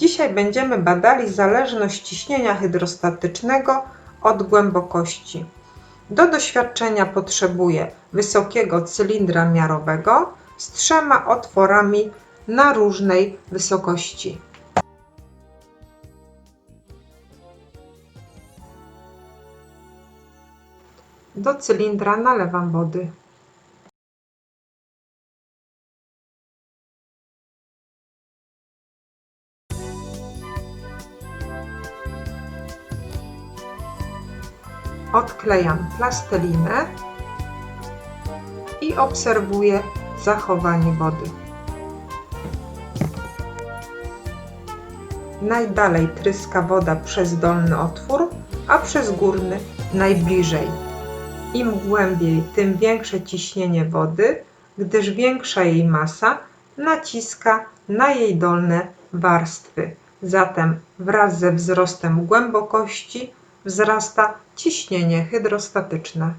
Dzisiaj będziemy badali zależność ciśnienia hydrostatycznego od głębokości. Do doświadczenia potrzebuję wysokiego cylindra miarowego z trzema otworami na różnej wysokości. Do cylindra nalewam wody. Odklejam plastelinę i obserwuję zachowanie wody. Najdalej tryska woda przez dolny otwór, a przez górny najbliżej. Im głębiej, tym większe ciśnienie wody, gdyż większa jej masa naciska na jej dolne warstwy. Zatem wraz ze wzrostem głębokości wzrasta ciśnienie hydrostatyczne.